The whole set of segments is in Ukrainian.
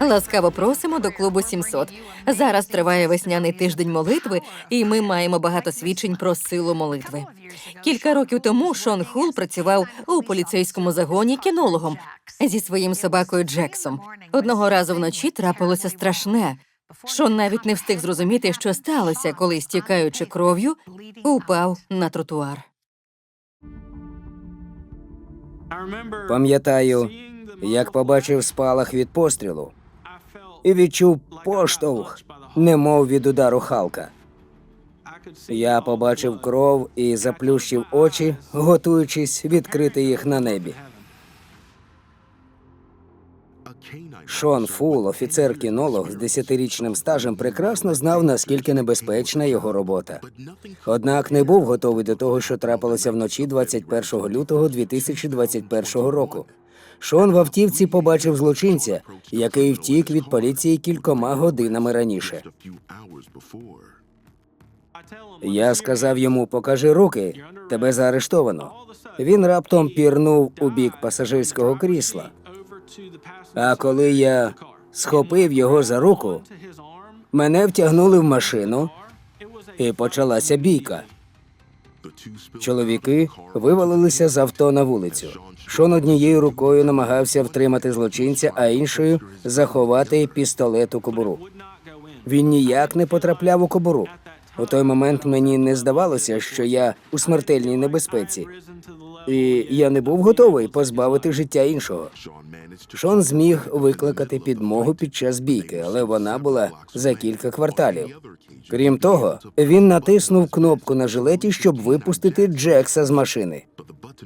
Ласкаво просимо до клубу 700. Зараз триває весняний тиждень молитви, і ми маємо багато свідчень про силу молитви. Кілька років тому Шон Хул працював у поліцейському загоні кінологом зі своїм собакою Джексом. Одного разу вночі трапилося страшне. Шон навіть не встиг зрозуміти, що сталося, коли, стікаючи кров'ю, упав на тротуар. Пам'ятаю, як побачив спалах від пострілу і відчув поштовх, немов від удару Халка. Я побачив кров і заплющив очі, готуючись відкрити їх на небі. Шон Фул, офіцер-кінолог з десятирічним стажем, прекрасно знав, наскільки небезпечна його робота. Однак не був готовий до того, що трапилося вночі 21 лютого 2021 року. Шон в автівці побачив злочинця, який втік від поліції кількома годинами раніше. Я сказав йому: покажи руки, тебе заарештовано. Він раптом пірнув у бік пасажирського крісла. А коли я схопив його за руку, мене втягнули в машину, і почалася бійка. Чоловіки вивалилися з авто на вулицю. Шон однією рукою намагався втримати злочинця, а іншою заховати пістолет у кобуру. Він ніяк не потрапляв у кобуру. У той момент мені не здавалося, що я у смертельній небезпеці, і я не був готовий позбавити життя іншого. Шон зміг викликати підмогу під час бійки, але вона була за кілька кварталів. Крім того, він натиснув кнопку на жилеті, щоб випустити Джекса з машини.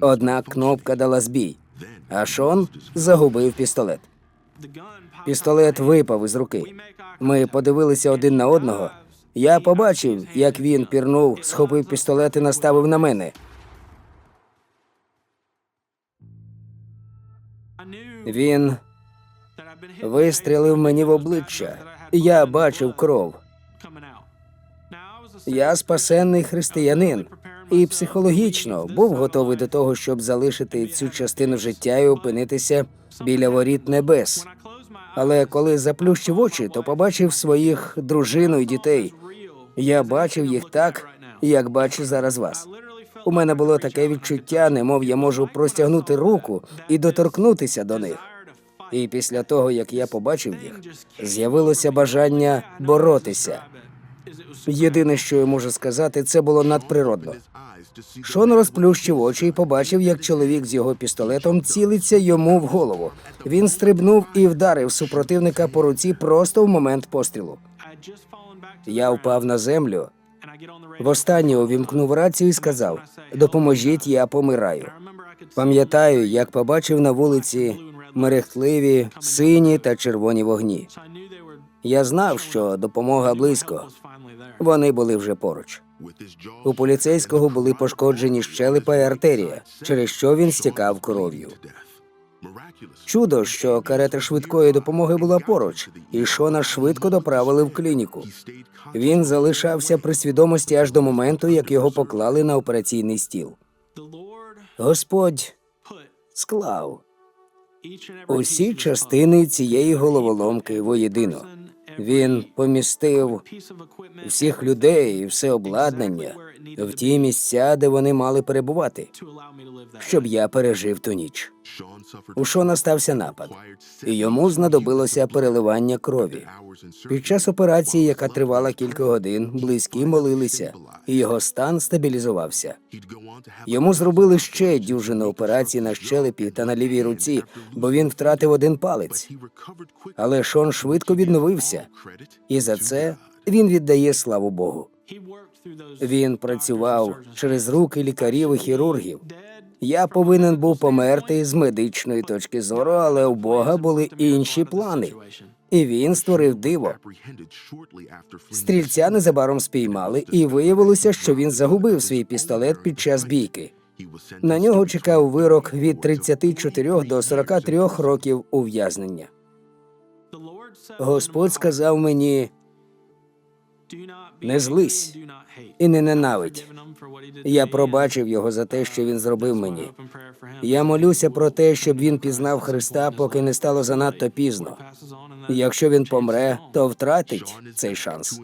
Однак кнопка дала збій, а Шон загубив пістолет. Пістолет випав із руки. Ми подивилися один на одного. Я побачив, як він пірнув, схопив пістолет і наставив на мене. Він вистрілив мені в обличчя. Я бачив кров. Я спасенний християнин і психологічно був готовий до того, щоб залишити цю частину життя і опинитися біля воріт небес. Але коли заплющив очі, то побачив своїх дружину і дітей. Я бачив їх так, як бачу зараз вас. У мене було таке відчуття, немов я можу простягнути руку і доторкнутися до них. І після того, як я побачив їх, з'явилося бажання боротися. Єдине, що я можу сказати, це було надприродно. Шон розплющив очі і побачив, як чоловік з його пістолетом цілиться йому в голову. Він стрибнув і вдарив супротивника по руці просто в момент пострілу. Я впав на землю. Востаннє увімкнув рацію і сказав: Допоможіть, я помираю. Пам'ятаю, як побачив на вулиці мерехтливі сині та червоні вогні. Я знав, що допомога близько. Вони були вже поруч. У поліцейського були пошкоджені щелепа і артерія, через що він стікав кров'ю. Чудо, що карета швидкої допомоги була поруч, і Шона швидко доправили в клініку. Він залишався при свідомості аж до моменту, як його поклали на операційний стіл. Господь склав усі частини цієї головоломки воєдино. Він помістив всіх людей все обладнання в ті місця, де вони мали перебувати, щоб я пережив ту ніч. У Шона стався напад, і йому знадобилося переливання крові. Під час операції, яка тривала кілька годин, близькі молилися, і його стан стабілізувався. Йому зробили ще дюжину операцій на щелепі та на лівій руці, бо він втратив один палець. Але Шон швидко відновився, і за це він віддає славу Богу. Він працював через руки лікарів і хірургів. Я повинен був померти з медичної точки зору, але у Бога були інші плани, і він створив диво. Стрільця незабаром спіймали, і виявилося, що він загубив свій пістолет під час бійки. На нього чекав вирок від 34 до 43 років ув'язнення. Господь сказав мені не злись і не ненавидь. Я пробачив його за те, що він зробив мені. Я молюся про те, щоб він пізнав Христа, поки не стало занадто пізно. Якщо він помре, то втратить цей шанс.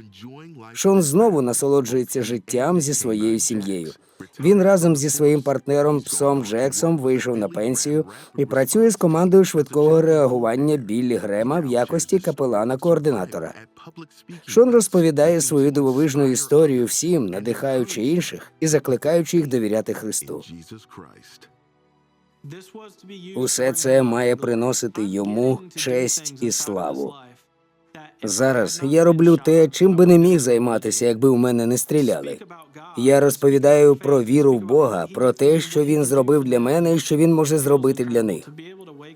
Шон знову насолоджується життям зі своєю сім'єю. Він разом зі своїм партнером Псом Джексом вийшов на пенсію і працює з командою швидкого реагування Біллі Грема в якості капелана-координатора. Шон розповідає свою дивовижну історію всім, надихаючи інших і закликаючи їх довіряти Христу. Усе це має приносити йому честь і славу. Зараз я роблю те, чим би не міг займатися, якби у мене не стріляли. Я розповідаю про віру в Бога, про те, що він зробив для мене і що він може зробити для них.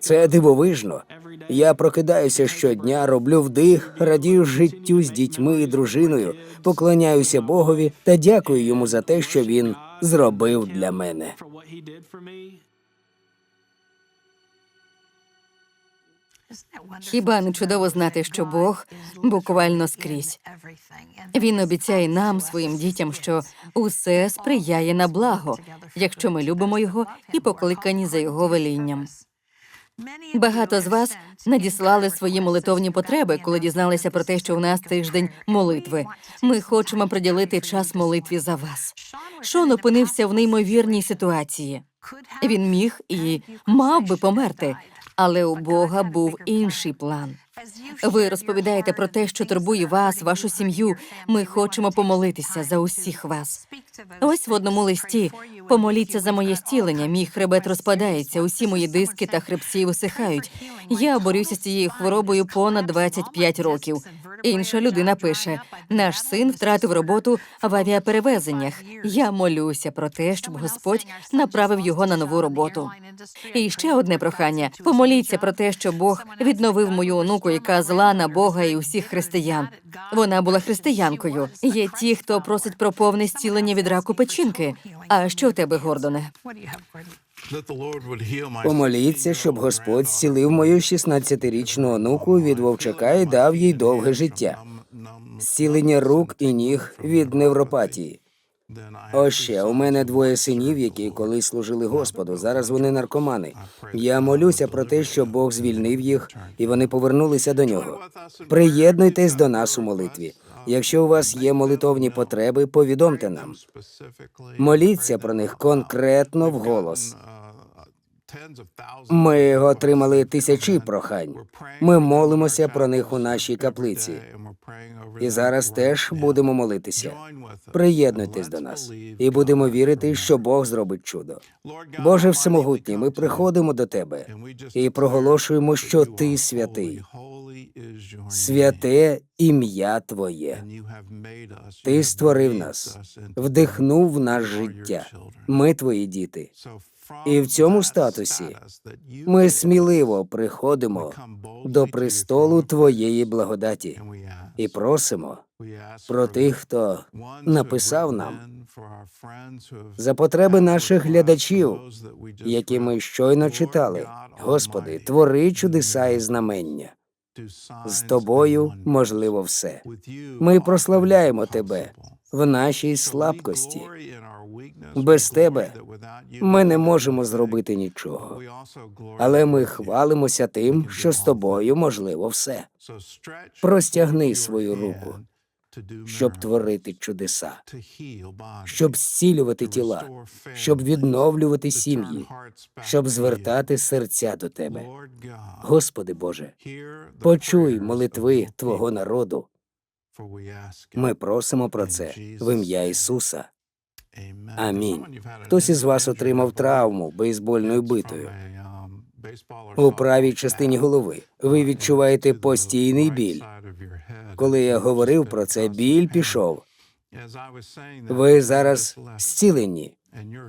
Це дивовижно. Я прокидаюся щодня, роблю вдих, радію життю з дітьми і дружиною, поклоняюся Богові та дякую йому за те, що він зробив для мене. Хіба не чудово знати, що Бог буквально скрізь. Він обіцяє нам, своїм дітям, що усе сприяє на благо, якщо ми любимо його і покликані за його велінням. Багато з вас надіслали свої молитовні потреби, коли дізналися про те, що у нас тиждень молитви. Ми хочемо приділити час молитві за вас. Шон опинився в неймовірній ситуації. Він міг і мав би померти, але у Бога був інший план. Ви розповідаєте про те, що турбує вас, вашу сім'ю. Ми хочемо помолитися за усіх вас. Ось в одному листі помоліться за моє зцілення. Мій хребет розпадається, усі мої диски та хребці висихають. Я борюся з цією хворобою понад 25 років. Інша людина пише: наш син втратив роботу в авіаперевезеннях. Я молюся про те, щоб Господь направив його на нову роботу. І ще одне прохання: помоліться про те, що Бог відновив мою онуку, яка зла на Бога і усіх християн. Вона була християнкою. Є ті, хто просить про повне зцілення від раку печінки. А що у тебе, Гордоне? Помоліться, щоб Господь зцілив мою 16-річну онуку від вовчака і дав їй довге життя. Зцілення рук і ніг від невропатії. Ось ще у мене двоє синів, які колись служили Господу. Зараз вони наркомани. Я молюся про те, що Бог звільнив їх, і вони повернулися до нього. Приєднуйтесь до нас у молитві. Якщо у вас є молитовні потреби, повідомте нам. Моліться про них конкретно вголос. Ми отримали тисячі прохань. Ми молимося про них у нашій каплиці. І зараз теж будемо молитися. Приєднуйтесь до нас і будемо вірити, що Бог зробить чудо. Боже всемогутній, ми приходимо до тебе і проголошуємо, що ти святий, святе ім'я Твоє. Ти створив нас, вдихнув в наш життя. Ми твої діти. І в цьому статусі ми сміливо приходимо до престолу Твоєї благодаті і просимо про тих, хто написав нам за потреби наших глядачів, які ми щойно читали. Господи, твори чудеса і знамення. З тобою можливо все. Ми прославляємо тебе в нашій слабкості. Без тебе ми не можемо зробити нічого. Але ми хвалимося тим, що з тобою можливо все. Простягни свою руку, щоб творити чудеса, щоб зцілювати тіла, щоб відновлювати сім'ї, щоб звертати серця до тебе. Господи Боже, почуй молитви Твого народу. Ми просимо про це в ім'я Ісуса. Амінь. Хтось із вас отримав травму бейсбольною битою у правій частині голови. Ви відчуваєте постійний біль. Коли я говорив про це, біль пішов. Ви зараз зцілені.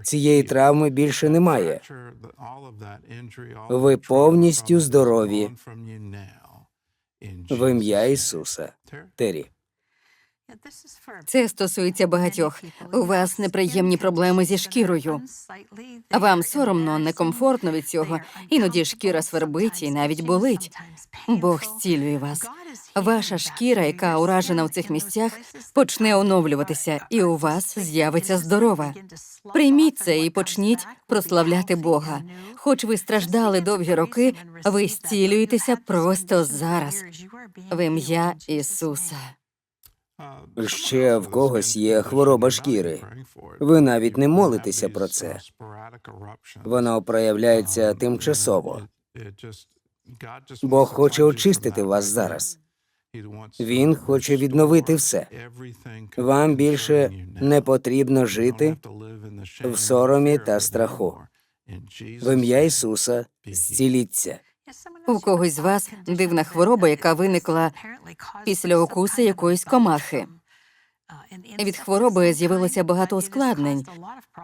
Цієї травми більше немає. Ви повністю здорові. В ім'я Ісуса. Террі. Це стосується багатьох. У вас неприємні проблеми зі шкірою. Вам соромно, некомфортно від цього. Іноді шкіра свербить і навіть болить. Бог зцілює вас. Ваша шкіра, яка уражена в цих місцях, почне оновлюватися, і у вас з'явиться здорова. Прийміть це і почніть прославляти Бога. Хоч ви страждали довгі роки, ви зцілюєтеся просто зараз в ім'я Ісуса. Ще в когось є хвороба шкіри. Ви навіть не молитеся про це. Воно проявляється тимчасово. Бог хоче очистити вас зараз. Він хоче відновити все. Вам більше не потрібно жити в соромі та страху. В ім'я Ісуса зціліться. У когось з вас дивна хвороба, яка виникла після укусу якоїсь комахи. Від хвороби з'явилося багато ускладнень.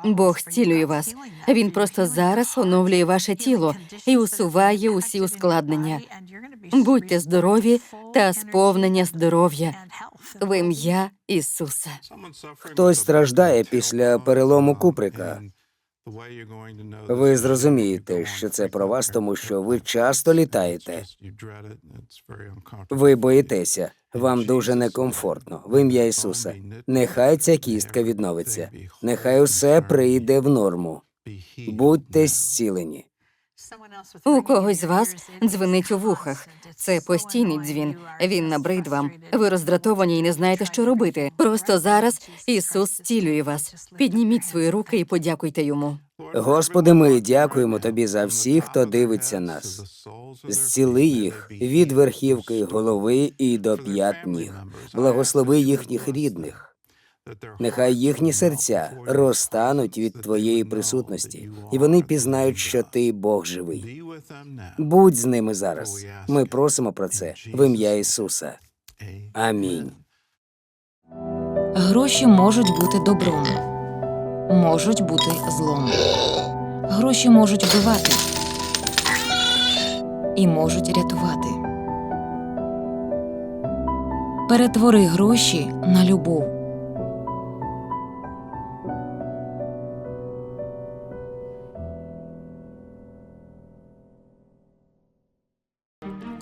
Бог зцілює вас. Він просто зараз оновлює ваше тіло і усуває усі ускладнення. Будьте здорові та сповнення здоров'я в ім'я Ісуса. Хтось страждає після перелому куприка. Ви зрозумієте, що це про вас, тому що ви часто літаєте. Ви боїтеся, вам дуже некомфортно. В ім'я Ісуса. Нехай ця кістка відновиться. Нехай усе прийде в норму. Будьте зцілені. У когось з вас дзвенить у вухах. Це постійний дзвін. Він набрид вам. Ви роздратовані і не знаєте, що робити. Просто зараз Ісус зцілює вас. Підніміть свої руки і подякуйте йому. Господи, ми дякуємо тобі за всіх, хто дивиться нас. Зціли їх від верхівки голови і до п'ят ніг. Благослови їхніх рідних. Нехай їхні серця розтануть від твоєї присутності, і вони пізнають, що ти Бог живий. Будь з ними зараз. Ми просимо про це в ім'я Ісуса. Амінь. Гроші можуть бути добром, можуть бути злом. Гроші можуть вбивати і можуть рятувати. Перетвори гроші на любов.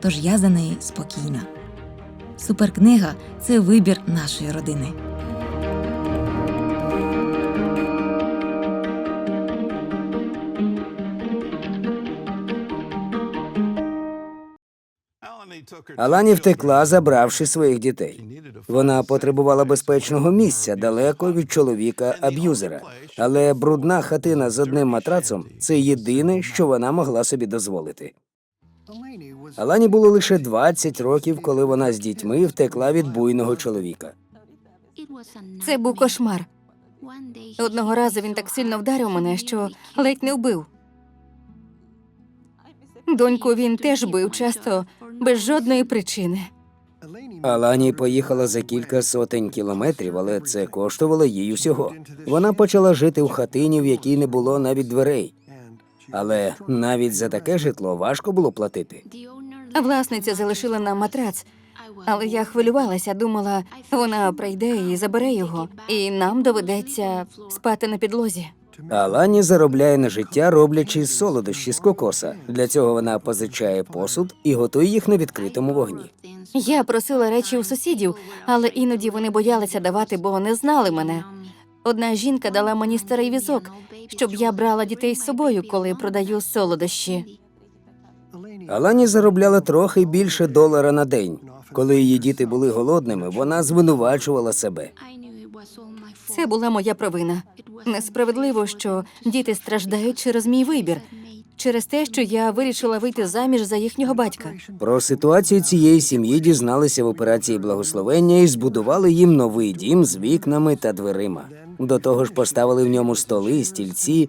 тож я за неї спокійна. Суперкнига це вибір нашої родини. Алані втекла, забравши своїх дітей. Вона потребувала безпечного місця далеко від чоловіка аб'юзера. Але брудна хатина з одним матрацом це єдине, що вона могла собі дозволити. Алані було лише 20 років, коли вона з дітьми втекла від буйного чоловіка. Це був кошмар. Одного разу він так сильно вдарив мене, що ледь не вбив. Доньку він теж бив часто без жодної причини. Алані поїхала за кілька сотень кілометрів, але це коштувало їй усього. Вона почала жити в хатині, в якій не було навіть дверей. Але навіть за таке житло важко було платити. Власниця залишила нам матрац, але я хвилювалася, думала, вона прийде і забере його, і нам доведеться спати на підлозі. Алані заробляє на життя, роблячи солодощі з кокоса. Для цього вона позичає посуд і готує їх на відкритому вогні. Я просила речі у сусідів, але іноді вони боялися давати, бо не знали мене. Одна жінка дала мені старий візок, щоб я брала дітей з собою, коли продаю солодощі. Алані заробляла трохи більше долара на день. Коли її діти були голодними, вона звинувачувала себе. Це була моя провина. Несправедливо, що діти страждають через мій вибір, через те, що я вирішила вийти заміж за їхнього батька. Про ситуацію цієї сім'ї дізналися в операції благословення і збудували їм новий дім з вікнами та дверима. До того ж, поставили в ньому столи, стільці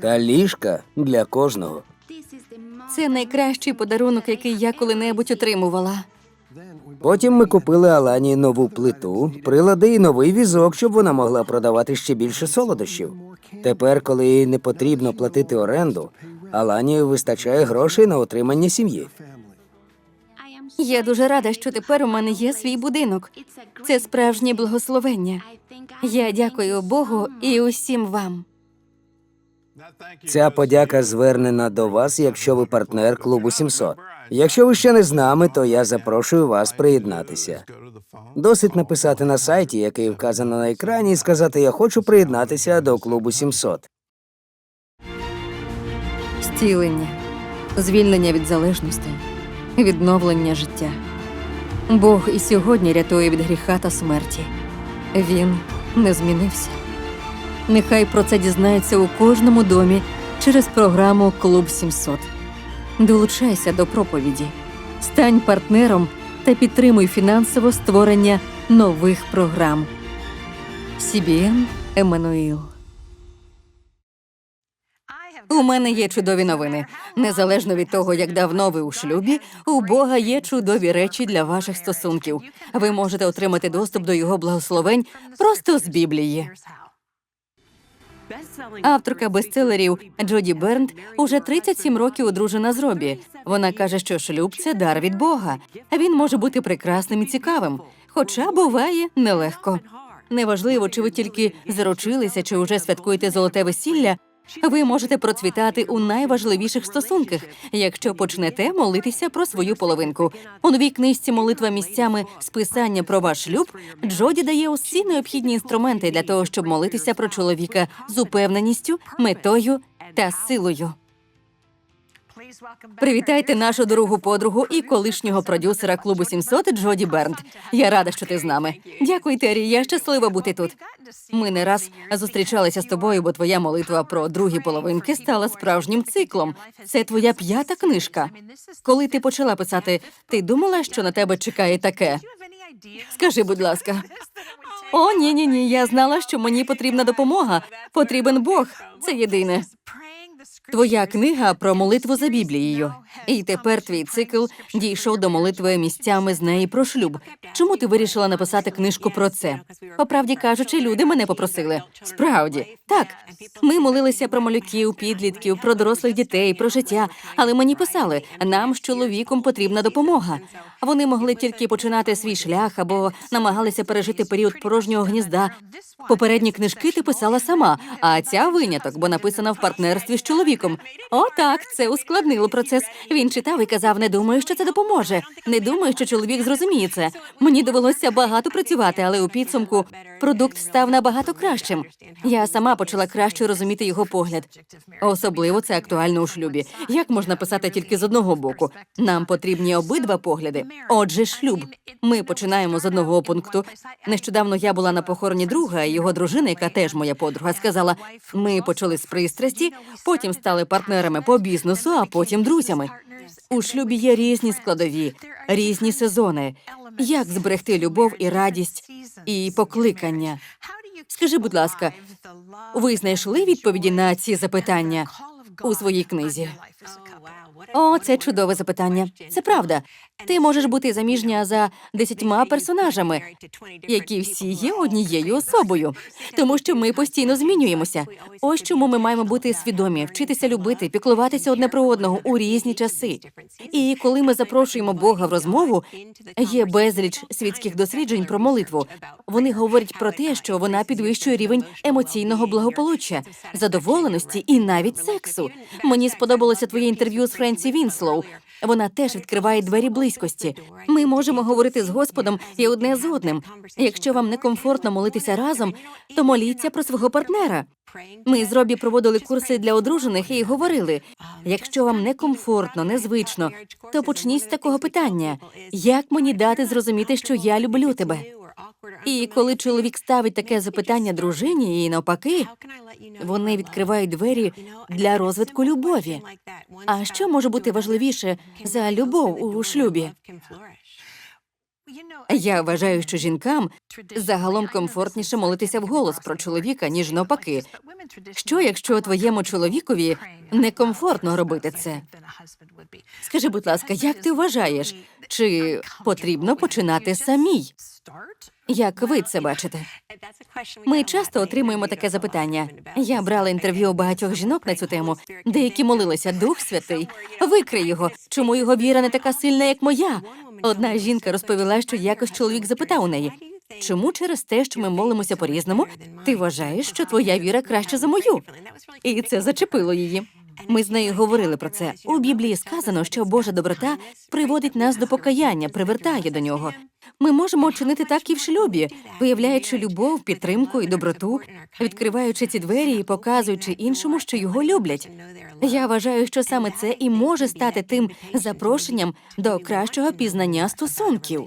та ліжка для кожного. Це найкращий подарунок, який я коли-небудь отримувала. Потім ми купили Алані нову плиту, прилади і новий візок, щоб вона могла продавати ще більше солодощів. Тепер, коли їй не потрібно платити оренду, Алані вистачає грошей на утримання сім'ї. Я дуже рада, що тепер у мене є свій будинок. Це справжнє благословення. Я дякую Богу і усім вам. Ця подяка звернена до вас, якщо ви партнер клубу 700. Якщо ви ще не з нами, то я запрошую вас приєднатися. Досить написати на сайті, який вказано на екрані, і сказати Я хочу приєднатися до клубу 700. Зцілення, звільнення від залежності, відновлення життя. Бог і сьогодні рятує від гріха та смерті. Він не змінився. Нехай про це дізнається у кожному домі через програму Клуб 700. Долучайся до проповіді, стань партнером та підтримуй фінансово створення нових програм. CBN Еммануїл. У мене є чудові новини. Незалежно від того, як давно ви у шлюбі, у Бога є чудові речі для ваших стосунків. Ви можете отримати доступ до його благословень просто з Біблії. Авторка бестселерів Джоді Бернт уже 37 років одружена з Робі. Вона каже, що шлюб це дар від Бога. Він може бути прекрасним і цікавим, хоча буває нелегко. Неважливо, чи ви тільки заручилися, чи вже святкуєте золоте весілля. Ви можете процвітати у найважливіших стосунках, якщо почнете молитися про свою половинку. У новій книжці молитва місцями списання про ваш шлюб Джоді дає усі необхідні інструменти для того, щоб молитися про чоловіка з упевненістю, метою та силою. Привітайте нашу дорогу подругу і колишнього продюсера клубу 700 Джоді Бернт. Я рада, що ти з нами. Дякую, Террі. Я щаслива бути тут. Ми не раз зустрічалися з тобою, бо твоя молитва про другі половинки стала справжнім циклом. Це твоя п'ята книжка. Коли ти почала писати, ти думала, що на тебе чекає таке? Скажи, будь ласка. О, ні, ні, ні. Я знала, що мені потрібна допомога. Потрібен Бог. Це єдине. Твоя книга про молитву за Біблією. І тепер твій цикл дійшов до молитви місцями з неї про шлюб. Чому ти вирішила написати книжку про це? По правді кажучи, люди мене попросили. Справді, так. Ми молилися про малюків, підлітків, про дорослих дітей, про життя. Але мені писали, нам з чоловіком потрібна допомога. Вони могли тільки починати свій шлях або намагалися пережити період порожнього гнізда. Попередні книжки ти писала сама, а ця виняток, бо написана в партнерстві з чоловіком. О, так, це ускладнило процес. Він читав і казав: не думаю, що це допоможе. Не думаю, що чоловік зрозуміє це. Мені довелося багато працювати, але у підсумку продукт став набагато кращим. Я сама почала краще розуміти його погляд. Особливо це актуально у шлюбі. Як можна писати тільки з одного боку? Нам потрібні обидва погляди. Отже, шлюб. Ми починаємо з одного пункту. Нещодавно я була на похороні друга, і його дружина, яка теж моя подруга, сказала: ми почали з пристрасті, потім стали партнерами по бізнесу, а потім друзями. У шлюбі є різні складові, різні сезони. Як зберегти любов і радість і покликання? Скажи, будь ласка, ви знайшли відповіді на ці запитання у своїй книзі? О, це чудове запитання. Це правда. Ти можеш бути заміжня за десятьма персонажами, які всі є однією особою, тому що ми постійно змінюємося. Ось чому ми маємо бути свідомі, вчитися любити, піклуватися одне про одного у різні часи. І коли ми запрошуємо Бога в розмову, є безліч світських досліджень про молитву. Вони говорять про те, що вона підвищує рівень емоційного благополуччя, задоволеності і навіть сексу. Мені сподобалося твоє інтерв'ю з Френсі Вінслоу. Вона теж відкриває двері близькості. Ми можемо говорити з Господом і одне з одним. Якщо вам некомфортно молитися разом, то моліться про свого партнера. Ми з Робі проводили курси для одружених і говорили: якщо вам некомфортно, незвично, то почніть з такого питання: як мені дати зрозуміти, що я люблю тебе? І коли чоловік ставить таке запитання дружині, і навпаки, вони відкривають двері для розвитку любові. А що може бути важливіше за любов у шлюбі? Я вважаю, що жінкам загалом комфортніше молитися вголос про чоловіка, ніж навпаки. Що, якщо твоєму чоловікові некомфортно робити це? Скажи, будь ласка, як ти вважаєш, Чи потрібно починати самій? Як ви це бачите? Ми часто отримуємо таке запитання. Я брала інтерв'ю у багатьох жінок на цю тему. Деякі молилися Дух Святий. Викрий його. Чому його віра не така сильна, як моя? Одна жінка розповіла, що якось чоловік запитав у неї. Чому через те, що ми молимося по-різному, ти вважаєш, що твоя віра краща за мою? І це зачепило її. Ми з нею говорили про це. У Біблії сказано, що Божа доброта приводить нас до покаяння, привертає до нього. Ми можемо чинити так і в шлюбі, виявляючи любов, підтримку і доброту, відкриваючи ці двері і показуючи іншому, що його люблять. Я вважаю, що саме це і може стати тим запрошенням до кращого пізнання стосунків.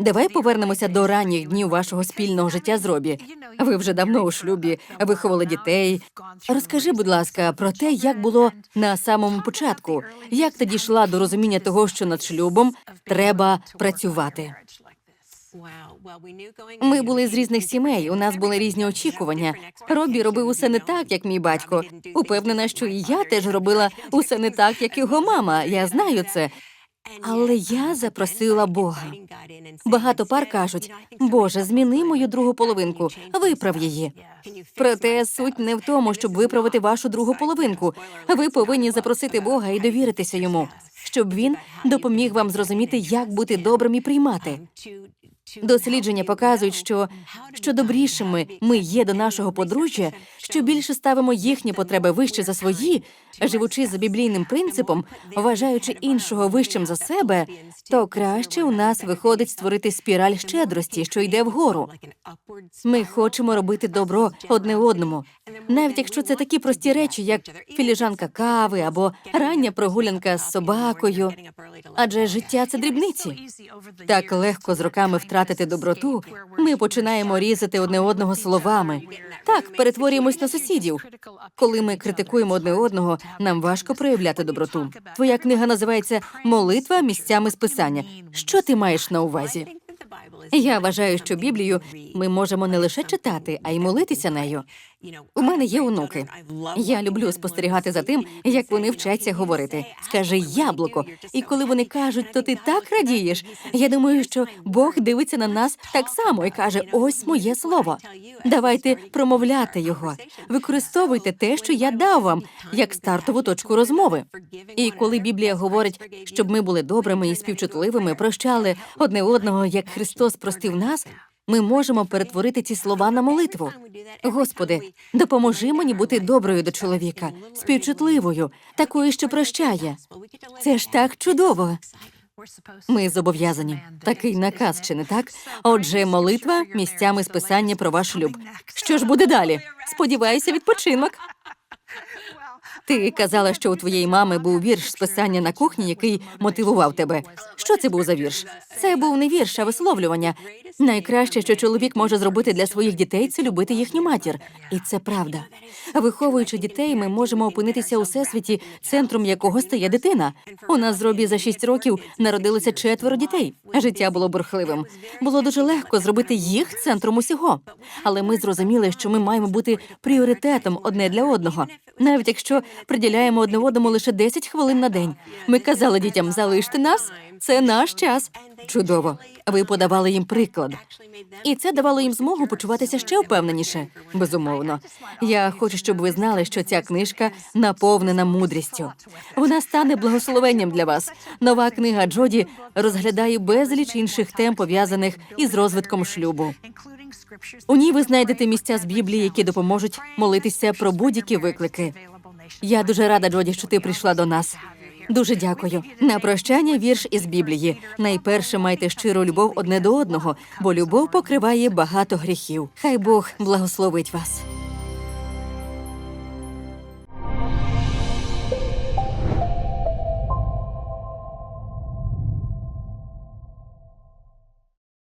Давай повернемося до ранніх днів вашого спільного життя з Робі. Ви вже давно у шлюбі, виховали дітей. Розкажи, будь ласка, про те, як було на самому початку, як ти дійшла до розуміння того, що над шлюбом треба працювати. Ми були з різних сімей. У нас були різні очікування. Робі робив усе не так, як мій батько. Упевнена, що і я теж робила усе не так, як його мама. Я знаю це. Але я запросила Бога. Багато пар кажуть: Боже, зміни мою другу половинку, виправ її. Проте суть не в тому, щоб виправити вашу другу половинку. Ви повинні запросити Бога і довіритися йому, щоб він допоміг вам зрозуміти, як бути добрим і приймати. Дослідження показують, що що добрішими ми є до нашого подружжя, що більше ставимо їхні потреби вище за свої, живучи за біблійним принципом, вважаючи іншого вищим за себе, то краще у нас виходить створити спіраль щедрості, що йде вгору. Ми хочемо робити добро одне одному, навіть якщо це такі прості речі, як філіжанка кави або рання прогулянка з собакою. Адже життя це дрібниці. Так легко з роками втратити доброту. Ми починаємо різати одне одного словами. Так, перетворюємось на сусідів. Коли ми критикуємо одне одного, нам важко проявляти доброту. Твоя книга називається Молитва місцями списання. Що ти маєш на увазі? Я вважаю, що Біблію ми можемо не лише читати, а й молитися нею. У мене є онуки. Я люблю спостерігати за тим, як вони вчаться говорити. Скажи яблуко. І коли вони кажуть, то ти так радієш. Я думаю, що Бог дивиться на нас так само і каже: ось моє слово. Давайте промовляти його. Використовуйте те, що я дав вам, як стартову точку розмови. І коли Біблія говорить, щоб ми були добрими і співчутливими, прощали одне одного, як Христос простив нас. Ми можемо перетворити ці слова на молитву. Господи, допоможи мені бути доброю до чоловіка, співчутливою, такою, що прощає. Це ж так чудово. Ми зобов'язані. Такий наказ, чи не так? Отже, молитва місцями списання про ваш шлюб. Що ж буде далі? Сподіваюся, відпочинок. Ти казала, що у твоєї мами був вірш з писання на кухні, який мотивував тебе. Що це був за вірш? Це був не вірш, а висловлювання. Найкраще, що чоловік може зробити для своїх дітей, це любити їхню матір. І це правда. Виховуючи дітей, ми можемо опинитися у всесвіті, центром якого стає дитина. У нас з Робі за шість років народилося четверо дітей. Життя було бурхливим. Було дуже легко зробити їх центром усього. Але ми зрозуміли, що ми маємо бути пріоритетом одне для одного. Навіть якщо приділяємо одне одному лише 10 хвилин на день. Ми казали дітям, залиште нас, це наш час. Чудово. Ви подавали їм приклад. І це давало їм змогу почуватися ще впевненіше. Безумовно. Я хочу, щоб ви знали, що ця книжка наповнена мудрістю. Вона стане благословенням для вас. Нова книга Джоді розглядає безліч інших тем, пов'язаних із розвитком шлюбу. У ній ви знайдете місця з Біблії, які допоможуть молитися про будь-які виклики. Я дуже рада, Джоді, що ти прийшла до нас. Дуже дякую. На прощання вірш із Біблії. Найперше майте щиру любов одне до одного, бо любов покриває багато гріхів. Хай Бог благословить вас.